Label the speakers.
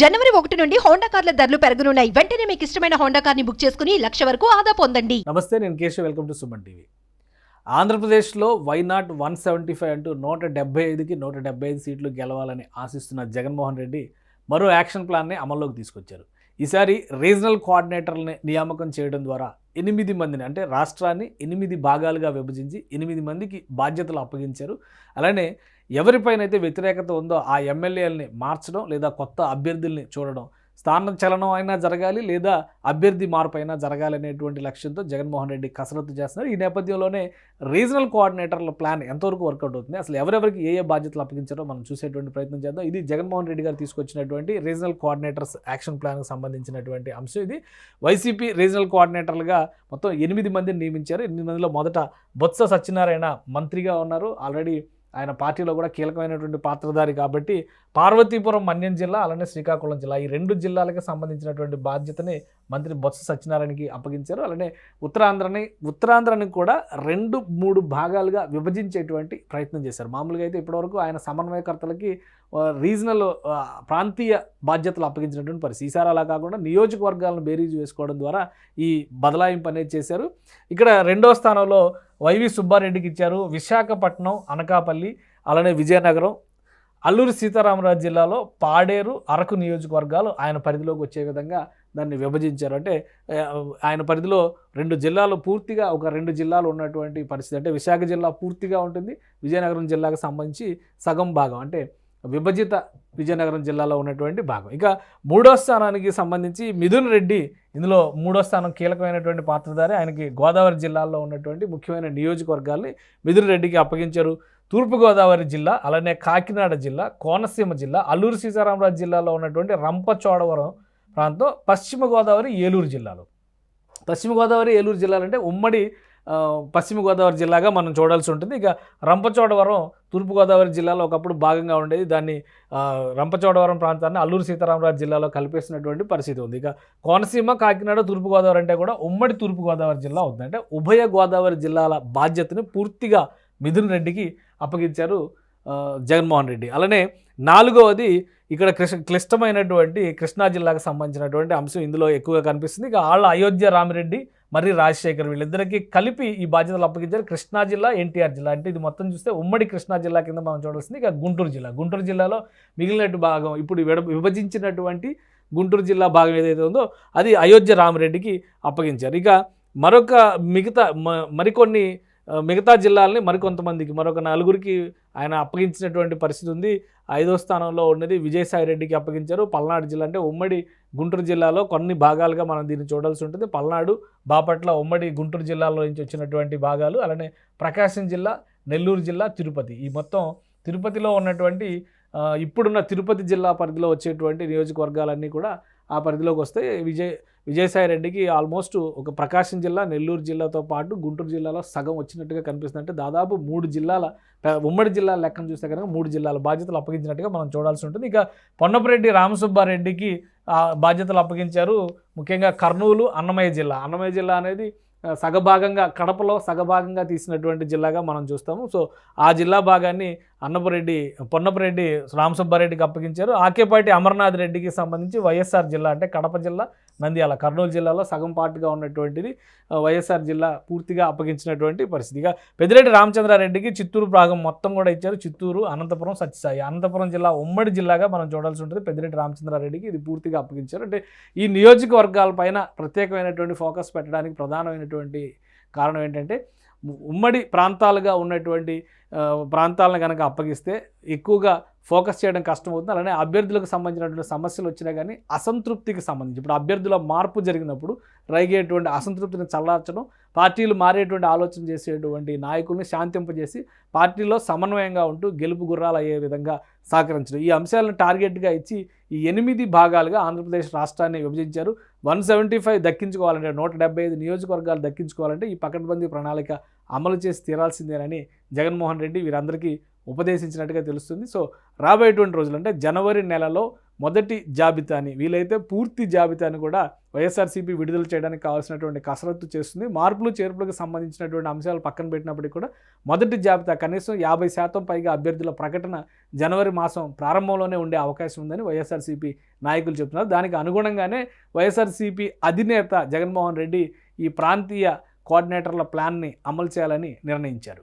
Speaker 1: జనవరి ఒకటి నుండి హోండా కార్ల ధరలు పెరగనున్నాయి. వెంటనే మీకు ఇష్టమైన హోండా కార్ని బుక్ చేసుకుని లక్ష వరకు ఆదా పొందండి.
Speaker 2: నమస్తే నేను Keshav. Welcome to Suman TV. ఆంధ్రప్రదేశ్లో why not one seventy five అంటూ నూట డెబ్బై ఐదుకి నూట డెబ్బై ఐదు సీట్లు గెలవాలని ఆశిస్తున్న జగన్మోహన్ రెడ్డి మరో యాక్షన్ ప్లాన్ని అమల్లోకి తీసుకొచ్చారు. ఈసారి రీజనల్ కోఆర్డినేటర్లని నియామకం చేయడం ద్వారా ఎనిమిది మందిని అంటే రాష్ట్రాన్ని ఎనిమిది భాగాలుగా విభజించి ఎనిమిది మందికి బాధ్యతలు అప్పగించారు. అలానే ఎవరిపైనైతే వ్యతిరేకత ఉందో ఆ ఎమ్మెల్యేలని మార్చడం లేదా కొత్త అభ్యర్థుల్ని చూడడం స్థాన చలనం అయినా జరగాలి లేదా అభ్యర్థి మార్పు అయినా జరగాలి అనేటువంటి లక్ష్యంతో జగన్మోహన్ రెడ్డి కసరత్తు చేస్తున్నారు. ఈ నేపథ్యంలోనే రీజనల్ కోఆర్డినేటర్ల ప్లాన్ ఎంతవరకు వర్కౌట్ అవుతుంది? అసలు ఎవరెవరికి ఏ ఏ బాధ్యతలు అప్పగించారో మనం చూసేటువంటి ప్రయత్నం చేద్దాం. ఇది జగన్మోహన్ రెడ్డి గారు తీసుకొచ్చినటువంటి రీజనల్ కోఆర్డినేటర్స్ యాక్షన్ ప్లాన్కి సంబంధించినటువంటి అంశం ఇది. వైసీపీ రీజనల్ కోఆర్డినేటర్లుగా మొత్తం ఎనిమిది మందిని నియమించారు. ఎనిమిది మందిలో మొదట బొత్స సత్యనారాయణ మంత్రిగా ఉన్నారు. ఆల్రెడీ ఆయన పార్టీలో కూడా కీలకమైనటువంటి పాత్రధారి కాబట్టి పార్వతీపురం మన్యం జిల్లా అలానే శ్రీకాకుళం జిల్లా ఈ రెండు జిల్లాలకు సంబంధించినటువంటి బాధ్యతని మంత్రి బొత్స సత్యనారాయణకి అప్పగించారు. అలానే ఉత్తరాంధ్రని ఉత్తరాంధ్రని కూడా రెండు మూడు భాగాలుగా విభజించేటువంటి ప్రయత్నం చేశారు. మామూలుగా అయితే ఇప్పటివరకు ఆయన సమన్వయకర్తలకి రీజనల్ ప్రాంతీయ బాధ్యతలు అప్పగించినటువంటి పరిస్థితి. ఈసారి అలా కాకుండా నియోజకవర్గాలను బేరీజు వేసుకోవడం ద్వారా ఈ బదలాయింపు అనేది చేశారు. ఇక్కడ రెండో స్థానంలో వైవి సుబ్బారెడ్డికి ఇచ్చారు విశాఖపట్నం అనకాపల్లి అలానే విజయనగరం అల్లూరి సీతారామరాజు జిల్లాలో పాడేరు అరకు నియోజకవర్గాలు ఆయన పరిధిలోకి వచ్చే విధంగా దాన్ని విభజించారు. అంటే ఆయన పరిధిలో రెండు జిల్లాలు పూర్తిగా ఒక రెండు జిల్లాలు ఉన్నటువంటి పరిస్థితి. అంటే విశాఖ జిల్లా పూర్తిగా ఉంటుంది విజయనగరం జిల్లాకు సంబంధించి సగం భాగం. అంటే విభజిత విజయనగరం జిల్లాలో ఉన్నటువంటి భాగం. ఇక మూడో స్థానానికి సంబంధించి మిథున్ రెడ్డి ఇందులో మూడో స్థానం కీలకమైనటువంటి పాత్రధారి. ఆయనకి గోదావరి జిల్లాలో ఉన్నటువంటి ముఖ్యమైన నియోజకవర్గాల్ని మిథున్ రెడ్డికి అప్పగించారు. తూర్పుగోదావరి జిల్లా అలానే కాకినాడ జిల్లా కోనసీమ జిల్లా అల్లూరు సీతారామరాజు జిల్లాలో ఉన్నటువంటి రంపచోడవరం ప్రాంతం పశ్చిమ గోదావరి ఏలూరు జిల్లాలో. పశ్చిమ గోదావరి ఏలూరు జిల్లాలంటే ఉమ్మడి పశ్చిమ గోదావరి జిల్లాగా మనం చూడాల్సి ఉంటుంది. ఇక రంపచోడవరం తూర్పుగోదావరి జిల్లాలో ఒకప్పుడు భాగంగా ఉండేది. దాన్ని రంపచోడవరం ప్రాంతాన్ని అల్లూరు సీతారామరాజు జిల్లాలో కలిపేసినటువంటి పరిస్థితి ఉంది. ఇక కోనసీమ కాకినాడ తూర్పుగోదావరి అంటే కూడా ఉమ్మడి తూర్పుగోదావరి జిల్లా అవుతుంది అంటే ఉభయ గోదావరి జిల్లాల బాధ్యతను పూర్తిగా మిథున్ రెడ్డికి అప్పగించారు జగన్మోహన్ రెడ్డి. అలానే నాలుగవది ఇక్కడ క్లిష్టమైనటువంటి కృష్ణా జిల్లాకు సంబంధించినటువంటి అంశం ఇందులో ఎక్కువగా కనిపిస్తుంది. ఇక వాళ్ళ అయోధ్య రామిరెడ్డి మరి రాజశేఖర్ వీళ్ళిద్దరికీ కలిపి ఈ బాధ్యతలు అప్పగించారు. కృష్ణా జిల్లా ఎన్టీఆర్ జిల్లా. అంటే ఇది మొత్తం చూస్తే ఉమ్మడి కృష్ణా జిల్లా కింద మనం చూడాల్సింది ఇక గుంటూరు జిల్లా. గుంటూరు జిల్లాలో మిగిలినట్టు భాగం ఇప్పుడు విభజించినటువంటి గుంటూరు జిల్లా భాగం ఏదైతే ఉందో అది అయోధ్య రామరెడ్డికి అప్పగించారు. ఇక మరొక మిగతా మ- మరికొన్ని మిగతా జిల్లాలని మరికొంతమందికి మరొక నలుగురికి ఆయన అప్పగించినటువంటి పరిస్థితి ఉంది. ఐదో స్థానంలో ఉన్నది విజయసాయి రెడ్డికి అప్పగించారు. పల్నాడు జిల్లా అంటే ఉమ్మడి గుంటూరు జిల్లాలో కొన్ని భాగాలుగా మనం దీన్ని చూడాల్సి ఉంటుంది. పల్నాడు బాపట్ల ఉమ్మడి గుంటూరు జిల్లాలో నుంచి వచ్చినటువంటి భాగాలు అలానే ప్రకాశం జిల్లా నెల్లూరు జిల్లా తిరుపతి. ఈ మొత్తం తిరుపతిలో ఉన్నటువంటి ఇప్పుడున్న తిరుపతి జిల్లా పరిధిలో వచ్చేటువంటి నియోజకవర్గాలన్నీ కూడా ఆ పరిధిలోకి వస్తే విజయ్ విజయసాయి రెడ్డికి ఆల్మోస్ట్ ఒక ప్రకాశం జిల్లా నెల్లూరు జిల్లాతో పాటు గుంటూరు జిల్లాలో సగం వచ్చినట్టుగా కనిపిస్తుంది అంటే దాదాపు మూడు జిల్లాల ఉమ్మడి జిల్లాల లెక్కను చూస్తే కనుక మూడు జిల్లాల బాధ్యతలు అప్పగించినట్టుగా మనం చూడాల్సి ఉంటుంది. ఇక పొన్నపరెడ్డి రామసుబ్బారెడ్డికి బాధ్యతలు అప్పగించారు ముఖ్యంగా కర్నూలు అన్నమయ్య జిల్లా. అన్నమయ్య జిల్లా అనేది సగభాగంగా కడపలో సగభాగంగా తీసినటువంటి జిల్లాగా మనం చూస్తాము. సో ఆ జిల్లా భాగాన్ని అన్నపరెడ్డి పొన్నపరెడ్డి రామసుబ్బారెడ్డికి అప్పగించారు. ఆకేపాటి అమర్నాథ్ రెడ్డికి సంబంధించి వైఎస్ఆర్ జిల్లా అంటే కడప జిల్లా నంద్యాల కర్నూలు జిల్లాలో సగం పాటుగా ఉన్నటువంటిది వైఎస్ఆర్ జిల్లా పూర్తిగా అప్పగించినటువంటి పరిస్థితి. ఇక పెద్దిరెడ్డి రామచంద్రారెడ్డికి చిత్తూరు భాగం మొత్తం కూడా ఇచ్చారు. చిత్తూరు అనంతపురం సత్యసాయి. అనంతపురం జిల్లా ఉమ్మడి జిల్లాగా మనం చూడాల్సి ఉంటుంది. పెద్దిరెడ్డి రామచంద్రారెడ్డికి ఇది పూర్తిగా అప్పగించారు. అంటే ఈ నియోజకవర్గాలపైన ప్రత్యేకమైనటువంటి ఫోకస్ పెట్టడానికి ప్రధానమైనటువంటి కారణం ఏంటంటే ఉమ్మడి ప్రాంతాలుగా ఉన్నటువంటి ప్రాంతాలను కనుక అప్పగిస్తే ఎక్కువగా ఫోకస్ చేయడం కష్టమవుతుంది. అలానే అభ్యర్థులకు సంబంధించినటువంటి సమస్యలు వచ్చినా కానీ అసంతృప్తికి సంబంధించి ఇప్పుడు అభ్యర్థుల మార్పు జరిగినప్పుడు రైగేటువంటి అసంతృప్తిని చల్లార్చడం పార్టీలు మారేటువంటి ఆలోచన చేసేటువంటి నాయకుల్ని శాంతింపజేసి పార్టీలో సమన్వయంగా ఉంటూ గెలుపు గుర్రాలు అయ్యే విధంగా సహకరించడం. ఈ అంశాలను టార్గెట్గా ఇచ్చి ఈ ఎనిమిది భాగాలుగా ఆంధ్రప్రదేశ్ రాష్ట్రాన్ని విభజించారు. వన్ సెవెంటీ ఫైవ్ దక్కించుకోవాలంటే నూట డెబ్బై ఐదు నియోజకవర్గాలు దక్కించుకోవాలంటే ఈ పకడ్బందీ ప్రణాళిక అమలు చేసి తీరాల్సిందేనని జగన్మోహన్ రెడ్డి వీరందరికీ ఉపదేశించినట్టుగా తెలుస్తుంది. సో రాబోయేటువంటి రోజులు అంటే జనవరి నెలలో మొదటి జాబితాని వీలైతే పూర్తి జాబితాని కూడా వైఎస్ఆర్సీపీ విడుదల చేయడానికి కావాల్సినటువంటి కసరత్తు చేస్తుంది. మార్పులు చేర్పులకు సంబంధించినటువంటి అంశాలు పక్కన పెట్టినప్పటికీ కూడా మొదటి జాబితా కనీసం యాభై శాతం పైగా అభ్యర్థుల ప్రకటన జనవరి మాసం ప్రారంభంలోనే ఉండే అవకాశం ఉందని వైఎస్ఆర్సీపీ నాయకులు చెప్తున్నారు. దానికి అనుగుణంగానే వైఎస్ఆర్సీపీ అధినేత జగన్మోహన్ రెడ్డి ఈ ప్రాంతీయ కోఆర్డినేటర్ల ప్లాన్ని అమలు చేయాలని నిర్ణయించారు.